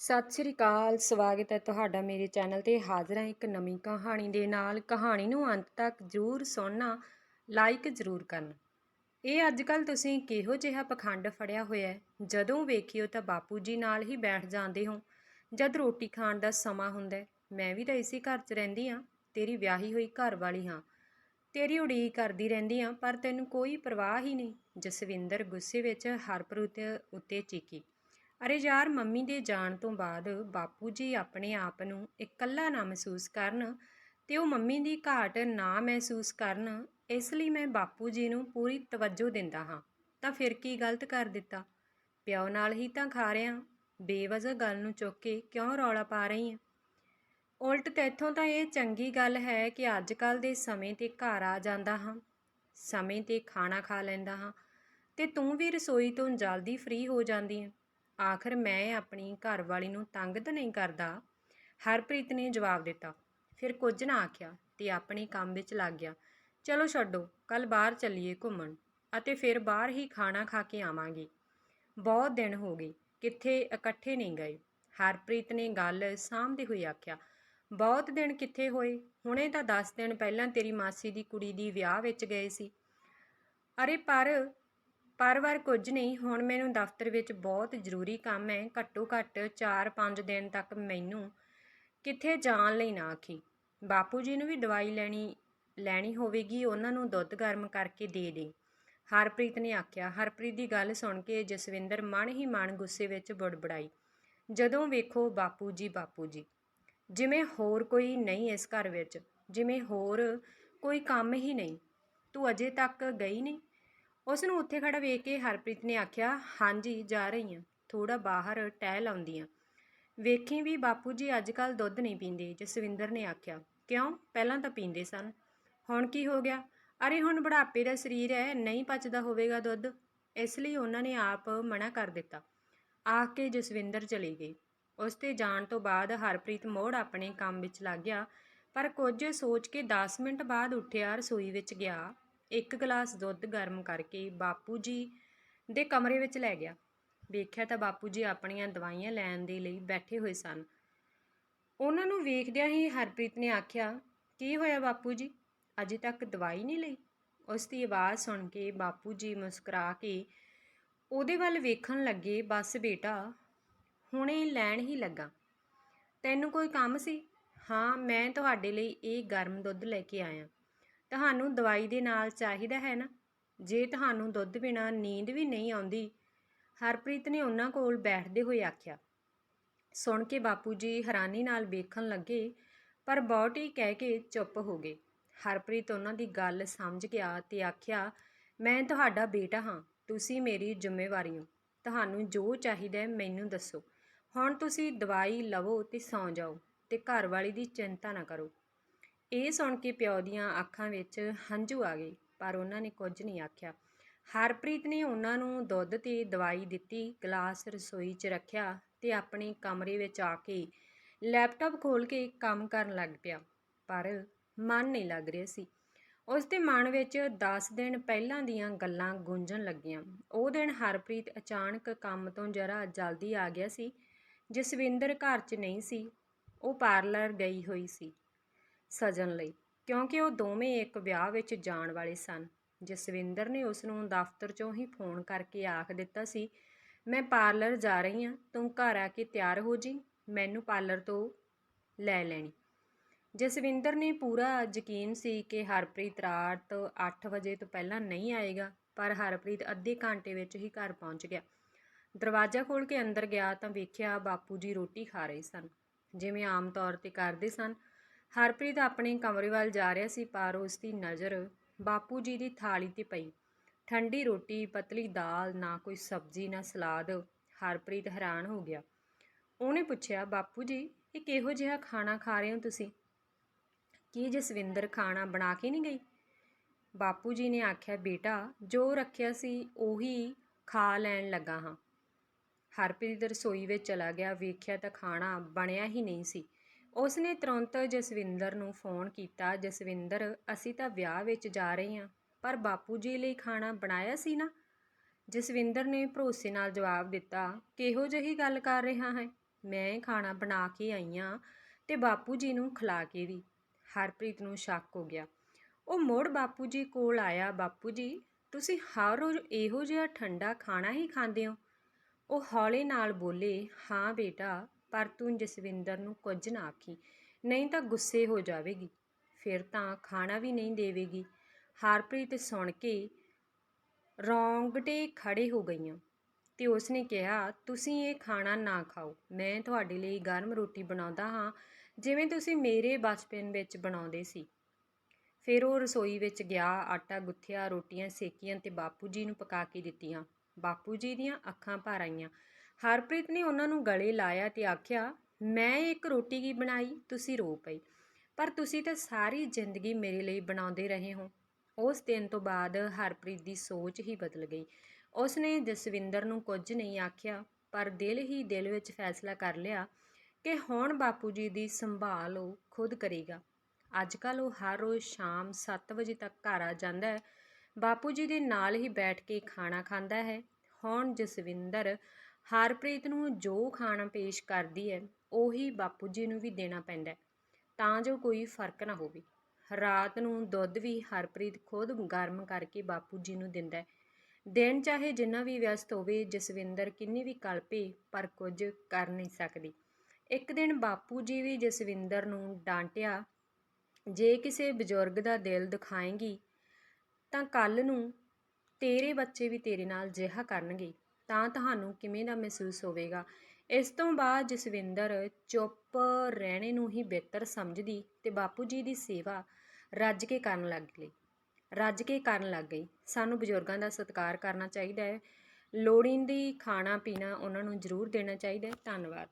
ਸਤਿ ਸ੍ਰੀ ਅਕਾਲ, ਸਵਾਗਤ ਹੈ ਤੁਹਾਡਾ ਮੇਰੇ ਚੈਨਲ ਤੇ ਹਾਜ਼ਰ ਹਾਂ ਇੱਕ ਨਵੀਂ ਕਹਾਣੀ ਦੇ ਨਾਲ। ਕਹਾਣੀ ਨੂੰ ਅੰਤ ਤੱਕ ਜ਼ਰੂਰ ਸੁਣਨਾ, ਲਾਈਕ ਜ਼ਰੂਰ ਕਰਨ। ਇਹ ਅੱਜ ਕੱਲ ਤੁਸੀਂ ਕਿਹੋ ਜਿਹਾ ਪਖੰਡ ਫੜਿਆ ਹੋਇਆ ਹੈ? ਜਦੋਂ ਵੇਖਿਓ ਤਾਂ ਬਾਪੂ ਜੀ ਨਾਲ ਹੀ ਬੈਠ ਜਾਂਦੇ ਹੋ। ਜਦ ਰੋਟੀ ਖਾਣ ਦਾ ਸਮਾਂ ਹੁੰਦਾ ਮੈਂ ਵੀ ਤਾਂ ਇਸੇ ਘਰ 'ਚ ਰਹਿੰਦੀ ਹਾਂ, ਤੇਰੀ ਵਿਆਹੀ ਹੋਈ ਘਰ ਵਾਲੀ ਹਾਂ। ਤੇਰੀ ਉਡੀਕ ਕਰਦੀ ਰਹਿੰਦੀ ਹਾਂ, ਪਰ ਤੈਨੂੰ ਕੋਈ ਪਰਵਾਹ ਹੀ ਨਹੀਂ। ਜਸਵਿੰਦਰ ਗੁੱਸੇ ਵਿੱਚ ਹਰਪ੍ਰੀਤ ਉੱਤੇ ਚੀਕੀ। ਅਰੇ ਯਾਰ, ਮੰਮੀ ਦੇ ਜਾਣ ਤੋਂ ਬਾਅਦ ਬਾਪੂ ਜੀ ਆਪਣੇ ਆਪ ਨੂੰ ਇਕੱਲਾ ਨਾ ਮਹਿਸੂਸ ਕਰਨ ਤੇ ਉਹ ਮੰਮੀ ਦੀ ਘਾਟ ਨਾ ਮਹਿਸੂਸ ਕਰਨ, ਇਸ ਲਈ ਮੈਂ ਬਾਪੂ ਜੀ ਨੂੰ ਪੂਰੀ ਤਵੱਜੋ ਦਿੰਦਾ ਹਾਂ। ਤਾਂ ਫਿਰ ਕੀ ਗਲਤ ਕਰ ਦਿੱਤਾ? ਪਿਓ ਨਾਲ ਹੀ ਤਾਂ ਖਾ ਰਿਆਂ। ਬੇਵਜ੍ਹਾ ਗੱਲ ਨੂੰ ਚੁੱਕ ਕੇ ਕਿਉਂ ਰੌਲਾ ਪਾ ਰਹੀ ਹਾਂ ਉਲਟ ਤੇਥੋਂ ਤਾਂ ਇਹ ਚੰਗੀ ਗੱਲ ਹੈ ਕਿ ਅੱਜ ਕੱਲ ਦੇ ਸਮੇਂ ਤੇ ਘਰ ਆ ਜਾਂਦਾ ਹਾਂ। ਸਮੇਂ ਤੇ ਖਾਣਾ ਖਾ ਲੈਂਦਾ ਹਾਂ ਤੇ ਤੂੰ ਵੀ ਰਸੋਈ ਤੋਂ ਜਲਦੀ ਫ੍ਰੀ ਹੋ ਜਾਂਦੀ ਹੈ ਆਖਰ ਮੈਂ ਆਪਣੀ ਘਰਵਾਲੀ ਨੂੰ ਤੰਗ ਤਾਂ ਨਹੀਂ ਕਰਦਾ? ਹਰਪ੍ਰੀਤ ਨੇ ਜਵਾਬ ਦਿੱਤਾ। ਫਿਰ ਕੁਝ ਨਾ ਆਖਿਆ ਤੇ ਆਪਣੇ ਕੰਮ ਵਿੱਚ ਲੱਗ ਗਿਆ। ਚਲੋ ਛੱਡੋ ਕੱਲ ਬਾਹਰ ਚੱਲੀਏ ਘੁੰਮਣ ਅਤੇ ਫਿਰ ਬਾਹਰ ਹੀ ਖਾਣਾ ਖਾ ਕੇ ਆਵਾਂਗੇ। ਬਹੁਤ ਦਿਨ ਹੋ ਗਏ, ਕਿੱਥੇ ਇਕੱਠੇ ਨਹੀਂ ਗਏ। ਹਰਪ੍ਰੀਤ ਨੇ ਗੱਲ ਸਾਂਭਦੇ ਹੋਏ ਆਖਿਆ, ਬਹੁਤ ਦਿਨ ਕਿੱਥੇ ਹੋਏ? ਹੁਣੇ ਤਾਂ 10 ਦਿਨ ਪਹਿਲਾਂ ਤੇਰੀ ਮਾਸੀ ਦੀ ਕੁੜੀ ਦੀ ਵਿਆਹ ਵਿੱਚ ਗਏ ਸੀ। ਅਰੇ ਪਰ ਪਰ ਵਾਰ ਕੁਝ ਨਹੀਂ, ਹੁਣ ਮੈਨੂੰ ਦਫ਼ਤਰ ਵਿੱਚ ਬਹੁਤ ਜ਼ਰੂਰੀ ਕੰਮ ਹੈ ਘੱਟੋ ਘੱਟ 4-5 ਦਿਨ ਤੱਕ ਮੈਨੂੰ ਕਿੱਥੇ ਜਾਣ ਲਈ ਨਾ ਆਖੀ। ਬਾਪੂ ਜੀ ਨੂੰ ਵੀ ਦਵਾਈ ਲੈਣੀ ਲੈਣੀ ਹੋਵੇਗੀ, ਉਹਨਾਂ ਨੂੰ ਦੁੱਧ ਗਰਮ ਕਰਕੇ ਦੇ ਦੇ। ਹਰਪ੍ਰੀਤ ਨੇ ਆਖਿਆ। ਹਰਪ੍ਰੀਤ ਦੀ ਗੱਲ ਸੁਣ ਕੇ ਜਸਵਿੰਦਰ ਮਨ ਹੀ ਮਨ ਗੁੱਸੇ ਵਿੱਚ ਬੁੜਬੜਾਈ। ਜਦੋਂ ਵੇਖੋ ਬਾਪੂ ਜੀ ਬਾਪੂ ਜੀ। ਜਿਵੇਂ ਹੋਰ ਕੋਈ ਨਹੀਂ ਇਸ ਘਰ ਵਿੱਚ, ਜਿਵੇਂ ਹੋਰ ਕੋਈ ਕੰਮ ਹੀ ਨਹੀਂ। ਤੂੰ ਅਜੇ ਤੱਕ ਗਈ ਨਹੀਂ? ਉਸ ਨੂੰ ਉੱਥੇ ਖੜਾ ਵੇਖ ਕੇ ਹਰਪ੍ਰੀਤ ਨੇ ਆਖਿਆ, ਹਾਂਜੀ, ਜਾ ਰਹੀ ਹਾਂ। ਥੋੜਾ ਬਾਹਰ ਟਹਿਲ ਆਉਂਦੀ ਹਾਂ ਵੇਖੀ ਵੀ ਬਾਪੂ ਜੀ ਅੱਜ ਕੱਲ ਦੁੱਧ ਨਹੀਂ ਪੀਂਦੇ। ਜਸਵਿੰਦਰ ਨੇ ਆਖਿਆ, ਕਿਉਂ? ਪਹਿਲਾਂ ਤਾਂ ਪੀਂਦੇ ਸਨ। ਹੁਣ ਕੀ ਹੋ ਗਿਆ? ਅਰੇ, ਹੁਣ ਬੁਢਾਪੇ ਦਾ ਸਰੀਰ ਹੈ, ਨਹੀਂ ਪਚਦਾ ਹੋਵੇਗਾ ਦੁੱਧ। ਇਸ ਲਈ ਉਹਨਾਂ ਨੇ ਆਪ ਮਨਾ ਕਰ ਦਿੱਤਾ। ਆਖ ਕੇ ਜਸਵਿੰਦਰ ਚਲੇ ਗਏ। ਉਸ ਤੇ ਜਾਣ ਤੋਂ ਬਾਅਦ ਹਰਪ੍ਰੀਤ ਮੋੜ ਆਪਣੇ ਕੰਮ ਵਿੱਚ ਲੱਗ ਗਿਆ, ਪਰ ਕੁਝ ਸੋਚ ਕੇ 10 ਮਿੰਟ ਬਾਅਦ ਉੱਠਿਆ, ਰਸੋਈ ਵਿੱਚ ਗਿਆ। ਇੱਕ ਗਲਾਸ ਦੁੱਧ ਗਰਮ ਕਰਕੇ ਬਾਪੂ ਜੀ ਦੇ ਕਮਰੇ ਵਿੱਚ ਲੈ ਗਿਆ। ਵੇਖਿਆ ਤਾਂ ਬਾਪੂ ਜੀ ਆਪਣੀਆਂ ਦਵਾਈਆਂ ਲੈਣ ਦੇ ਲਈ ਬੈਠੇ ਹੋਏ ਸਨ। ਉਹਨਾਂ ਨੂੰ ਵੇਖਦਿਆਂ ਹੀ ਹਰਪ੍ਰੀਤ ਨੇ ਆਖਿਆ, ਕੀ ਹੋਇਆ ਬਾਪੂ ਜੀ? ਅਜੇ ਤੱਕ ਦਵਾਈ ਨਹੀਂ ਲਈ? ਉਸ ਦੀ ਆਵਾਜ਼ ਸੁਣ ਕੇ ਬਾਪੂ ਜੀ ਮੁਸਕਰਾ ਕੇ ਉਹਦੇ ਵੱਲ ਵੇਖਣ ਲੱਗੇ, ਬਸ ਬੇਟਾ, ਹੁਣੇ ਲੈਣ ਹੀ ਲੱਗਾ। ਤੈਨੂੰ ਕੋਈ ਕੰਮ ਸੀ? ਹਾਂ, ਮੈਂ ਤੁਹਾਡੇ ਲਈ ਇਹ ਗਰਮ ਦੁੱਧ ਲੈ ਕੇ ਆਇਆ। ਤੁਹਾਨੂੰ ਦਵਾਈ ਦੇ ਨਾਲ ਚਾਹੀਦਾ ਹੈ ਨਾ? ਜੇ ਤੁਹਾਨੂੰ ਦੁੱਧ ਬਿਨਾਂ ਨੀਂਦ ਵੀ ਨਹੀਂ ਆਉਂਦੀ, ਹਰਪ੍ਰੀਤ ਨੇ ਉਹਨਾਂ ਕੋਲ ਬੈਠਦੇ ਹੋਏ ਆਖਿਆ। ਸੁਣ ਕੇ ਬਾਪੂ ਜੀ ਹੈਰਾਨੀ ਨਾਲ ਵੇਖਣ ਲੱਗੇ, ਪਰ ਬਹੁਤੀ ਕਹਿ ਕੇ ਚੁੱਪ ਹੋ ਗਏ। ਹਰਪ੍ਰੀਤ ਉਹਨਾਂ ਦੀ ਗੱਲ ਸਮਝ ਗਿਆ ਤੇ ਆਖਿਆ, ਮੈਂ ਤੁਹਾਡਾ ਬੇਟਾ ਹਾਂ, ਤੁਸੀਂ ਮੇਰੀ ਜ਼ਿੰਮੇਵਾਰੀ ਹੋ। ਤੁਹਾਨੂੰ ਜੋ ਚਾਹੀਦਾ ਮੈਨੂੰ ਦੱਸੋ। ਹੁਣ ਤੁਸੀਂ ਦਵਾਈ ਲਵੋ ਤੇ ਸੌਂ ਜਾਓ ਤੇ ਘਰ ਵਾਲੀ ਦੀ ਚਿੰਤਾ ਨਾ ਕਰੋ। ਇਹ ਸੁਣ ਕੇ ਪਿਓ ਦੀਆਂ ਅੱਖਾਂ ਵਿੱਚ ਹੰਝੂ ਆ ਗਏ, ਪਰ ਉਹਨਾਂ ਨੇ ਕੁਝ ਨਹੀਂ ਆਖਿਆ। ਹਰਪ੍ਰੀਤ ਨੇ ਉਹਨਾਂ ਨੂੰ ਦੁੱਧ ਤੇ ਦਵਾਈ ਦਿੱਤੀ, ਗਲਾਸ ਰਸੋਈ 'ਚ ਰੱਖਿਆ ਤੇ ਆਪਣੇ ਕਮਰੇ ਵਿੱਚ ਆ ਕੇ ਲੈਪਟਾਪ ਖੋਲ ਕੇ ਕੰਮ ਕਰਨ ਲੱਗ ਪਿਆ, ਪਰ ਮਨ ਨਹੀਂ ਲੱਗ ਰਿਹਾ ਸੀ। ਉਸ ਦੇ ਮਨ ਵਿੱਚ 10 ਦਿਨ ਪਹਿਲਾਂ ਦੀਆਂ ਗੱਲਾਂ ਗੂੰਜਣ ਲੱਗੀਆਂ। ਉਹ ਦਿਨ ਹਰਪ੍ਰੀਤ ਅਚਾਨਕ ਕੰਮ ਤੋਂ ਜਰਾ ਜਲਦੀ ਆ ਗਿਆ ਸੀ, ਜਸਵਿੰਦਰ ਘਰ 'ਚ ਨਹੀਂ ਸੀ, ਉਹ ਪਾਰਲਰ ਗਈ ਹੋਈ ਸੀ। ਸਜਣ ਲਈ, ਕਿਉਂਕਿ ਉਹ ਦੋਵੇਂ ਇੱਕ ਵਿਆਹ ਵਿੱਚ ਜਾਣ ਵਾਲੇ ਸਨ। ਜਸਵਿੰਦਰ ਨੇ ਉਸ ਨੂੰ ਦਫ਼ਤਰ 'ਚੋਂ ਹੀ ਫੋਨ ਕਰਕੇ ਆਖ ਦਿੱਤਾ ਸੀ, ਮੈਂ ਪਾਰਲਰ ਜਾ ਰਹੀ ਹਾਂ, ਤੂੰ ਘਰ ਆ ਕੇ ਤਿਆਰ ਹੋ ਜੀ, ਮੈਨੂੰ ਪਾਰਲਰ ਤੋਂ ਲੈ ਲੈਣੀ। ਜਸਵਿੰਦਰ ਨੇ ਪੂਰਾ ਯਕੀਨ ਸੀ ਕਿ ਹਰਪ੍ਰੀਤ ਰਾਤ 8 ਵਜੇ ਤੋਂ ਪਹਿਲਾਂ ਨਹੀਂ ਆਏਗਾ, ਪਰ ਹਰਪ੍ਰੀਤ ਅੱਧੇ ਘੰਟੇ ਵਿੱਚ ਹੀ ਘਰ ਪਹੁੰਚ ਗਿਆ। ਦਰਵਾਜ਼ਾ ਖੋਲ੍ਹ ਕੇ ਅੰਦਰ ਗਿਆ ਤਾਂ ਵੇਖਿਆ ਬਾਪੂ ਜੀ ਰੋਟੀ ਖਾ ਰਹੇ ਸਨ, ਜਿਵੇਂ ਆਮ ਤੌਰ ਤੇ ਕਰਦੇ ਸਨ ਹਰਪ੍ਰੀਤ ਆਪਣੇ ਕਮਰੇ ਵੱਲ ਜਾ ਰਿਹਾ ਸੀ, ਪਰ ਉਸ ਦੀ ਨਜ਼ਰ ਬਾਪੂ ਜੀ ਦੀ ਥਾਲੀ ਤੇ ਪਈ। ਠੰਡੀ ਰੋਟੀ, ਪਤਲੀ ਦਾਲ, ਨਾ ਕੋਈ ਸਬਜ਼ੀ, ਨਾ ਸਲਾਦ। ਹਰਪ੍ਰੀਤ ਹੈਰਾਨ ਹੋ ਗਿਆ। ਉਹਨੇ ਪੁੱਛਿਆ, ਬਾਪੂ ਜੀ, ਇਹ ਕਿਹੋ ਜਿਹਾ ਖਾਣਾ ਖਾ ਰਹੇ ਹੋ ਤੁਸੀਂ? ਕੀ ਜਸਵਿੰਦਰ ਖਾਣਾ ਬਣਾ ਕੇ ਨਹੀਂ ਗਈ? ਬਾਪੂ ਜੀ ਨੇ ਆਖਿਆ, ਬੇਟਾ, ਜੋ ਰੱਖਿਆ ਸੀ, ਉਹੀ ਖਾ ਲੈਣ ਲੱਗਾ ਹਾਂ। ਹਰਪ੍ਰੀਤ ਰਸੋਈ ਵਿੱਚ ਚਲਾ ਗਿਆ। ਵੇਖਿਆ ਤਾਂ ਖਾਣਾ ਬਣਿਆ ਹੀ ਨਹੀਂ ਸੀ। ਉਸ ਨੇ ਤੁਰੰਤ ਜਸਵਿੰਦਰ ਨੂੰ ਫੋਨ ਕੀਤਾ, ਜਸਵਿੰਦਰ, ਅਸੀਂ ਤਾਂ ਵਿਆਹ ਵਿੱਚ ਜਾ ਰਹੇ ਹਾਂ, ਪਰ ਬਾਪੂ ਜੀ ਲਈ ਖਾਣਾ ਬਣਾਇਆ ਸੀ ਨਾ? ਜਸਵਿੰਦਰ ਨੇ ਭਰੋਸੇ ਨਾਲ ਜਵਾਬ ਦਿੱਤਾ, ਕਿਹੋ ਜਿਹੀ ਗੱਲ ਕਰ ਰਿਹਾ ਹੈ? ਮੈਂ ਖਾਣਾ ਬਣਾ ਕੇ ਆਈ ਹਾਂ ਤੇ ਬਾਪੂ ਜੀ ਨੂੰ ਖਿਲਾ ਕੇ ਵੀ ਹਰਪ੍ਰੀਤ ਨੂੰ ਸ਼ੱਕ ਹੋ ਗਿਆ। ਉਹ ਮੁੜ ਬਾਪੂ ਜੀ ਕੋਲ ਆਇਆ, ਬਾਪੂ ਜੀ, ਤੁਸੀਂ ਹਰ ਰੋਜ਼ ਇਹੋ ਜਿਹਾ ਠੰਡਾ ਖਾਣਾ ਹੀ ਖਾਂਦੇ ਹੋ? ਉਹ ਹੌਲੇ ਨਾਲ ਬੋਲੇ, ਹਾਂ ਬੇਟਾ ਪਰ ਤੂੰ ਜਸਵਿੰਦਰ ਨੂੰ ਕੁਝ ਨਾ ਆਖੀ। ਨਹੀਂ ਤਾਂ ਗੁੱਸੇ ਹੋ ਜਾਵੇਗੀ। ਫਿਰ ਤਾਂ ਖਾਣਾ ਵੀ ਨਹੀਂ ਦੇਵੇਗੀ। ਹਰਪ੍ਰੀਤ ਸੁਣ ਕੇ ਰੌਂਗਟੇ ਖੜੇ ਹੋ ਗਈਆਂ ਤੇ ਉਸਨੇ ਕਿਹਾ, ਤੁਸੀਂ ਇਹ ਖਾਣਾ ਨਾ ਖਾਓ। ਮੈਂ ਤੁਹਾਡੇ ਲਈ ਗਰਮ ਰੋਟੀ ਬਣਾਉਂਦਾ ਹਾਂ, ਜਿਵੇਂ ਤੁਸੀਂ ਮੇਰੇ ਬਚਪਨ ਵਿੱਚ ਬਣਾਉਂਦੇ ਸੀ। ਫਿਰ ਉਹ ਰਸੋਈ ਵਿੱਚ ਗਿਆ, ਆਟਾ ਗੁੱਥਿਆ, ਰੋਟੀਆਂ ਸੇਕੀਆਂ ਤੇ ਬਾਪੂ ਜੀ ਨੂੰ ਪਕਾ ਕੇ ਦਿੱਤੀਆਂ। ਬਾਪੂ ਜੀ ਦੀਆਂ ਅੱਖਾਂ ਭਰ ਆਈਆਂ। ਹਰਪ੍ਰੀਤ ਨੇ ਉਹਨਾਂ ਨੂੰ ਗਲੇ ਲਾਇਆ ਤੇ ਆਖਿਆ, ਮੈਂ ਇੱਕ ਰੋਟੀ ਕੀ ਬਣਾਈ? ਤੁਸੀਂ ਰੋ ਪਈ ਪਰ ਤੁਸੀਂ ਤਾਂ ਸਾਰੀ ਜ਼ਿੰਦਗੀ ਮੇਰੇ ਲਈ ਬਣਾਉਂਦੇ ਰਹੇ ਹੋ। ਉਸ ਦਿਨ ਤੋਂ ਬਾਅਦ ਹਰਪ੍ਰੀਤ ਦੀ ਸੋਚ ਹੀ ਬਦਲ ਗਈ। ਉਸਨੇ ਜਸਵਿੰਦਰ ਨੂੰ ਕੁਝ ਨਹੀਂ ਆਖਿਆ, ਪਰ ਦਿਲ ਹੀ ਦਿਲ ਵਿੱਚ ਫੈਸਲਾ ਕਰ ਲਿਆ ਕਿ ਹੁਣ ਬਾਪੂ ਜੀ ਦੀ ਸੰਭਾਲ ਉਹ ਖੁਦ ਕਰੇਗਾ। ਅੱਜ ਕੱਲ ਉਹ ਹਰ ਰੋਜ਼ ਸ਼ਾਮ 7 ਵਜੇ ਤੱਕ ਘਰ ਆ ਜਾਂਦਾ ਹੈ। ਬਾਪੂ ਜੀ ਦੇ ਨਾਲ ਹੀ ਬੈਠ ਕੇ ਖਾਣਾ ਖਾਂਦਾ ਹੈ। ਹੁਣ ਜਸਵਿੰਦਰ ਹਰਪ੍ਰੀਤ ਨੂੰ ਜੋ ਖਾਣਾ ਪੇਸ਼ ਕਰਦੀ ਹੈ, ਉਹੀ ਬਾਪੂ ਜੀ ਨੂੰ ਵੀ ਦੇਣਾ ਪੈਂਦਾ ਤਾਂ ਜੋ ਕੋਈ ਫ਼ਰਕ ਨਾ ਹੋਵੇ। ਰਾਤ ਨੂੰ ਦੁੱਧ ਵੀ ਹਰਪ੍ਰੀਤ ਖੁਦ ਗਰਮ ਕਰਕੇ ਬਾਪੂ ਜੀ ਨੂੰ ਦਿੰਦਾ ਦਿਨ ਚਾਹੇ ਜਿੰਨਾ ਵੀ ਵਿਅਸਤ ਹੋਵੇ, ਜਸਵਿੰਦਰ ਕਿੰਨੀ ਵੀ ਕਲਪੇ ਪਰ ਕੁਝ ਕਰ ਨਹੀਂ ਸਕਦੀ। ਇੱਕ ਦਿਨ ਬਾਪੂ ਜੀ ਵੀ ਜਸਵਿੰਦਰ ਨੂੰ ਡਾਂਟਿਆ, ਜੇ ਕਿਸੇ ਬਜ਼ੁਰਗ ਦਾ ਦਿਲ ਦਿਖਾਏਂਗੀ, ਤਾਂ ਕੱਲ ਨੂੰ ਤੇਰੇ ਬੱਚੇ ਵੀ ਤੇਰੇ ਨਾਲ ਜਿਹਾ ਕਰਨਗੇ। ਤਾਂ ਤੁਹਾਨੂੰ ਕਿਵੇਂ ਦਾ ਮਹਿਸੂਸ ਹੋਵੇਗਾ? ਇਸ ਤੋਂ ਬਾਅਦ ਜਸਵਿੰਦਰ ਚੁੱਪ ਰਹਿਣੇ ਨੂੰ ਹੀ ਬਿਹਤਰ ਸਮਝਦੀ ਤੇ ਬਾਪੂ ਜੀ ਦੀ ਸੇਵਾ ਰੱਜ ਕੇ ਕਰਨ ਲੱਗ ਗਈ। ਰੱਜ ਕੇ ਕਰਨ ਲੱਗ ਗਈ। ਸਾਨੂੰ ਬਜ਼ੁਰਗਾਂ ਦਾ ਸਤਿਕਾਰ ਕਰਨਾ ਚਾਹੀਦਾ ਹੈ। ਲੋੜੀਂਦੀ ਖਾਣਾ ਪੀਣਾ ਉਹਨਾਂ ਨੂੰ ਜ਼ਰੂਰ ਦੇਣਾ ਚਾਹੀਦਾ ਹੈ। ਧੰਨਵਾਦ।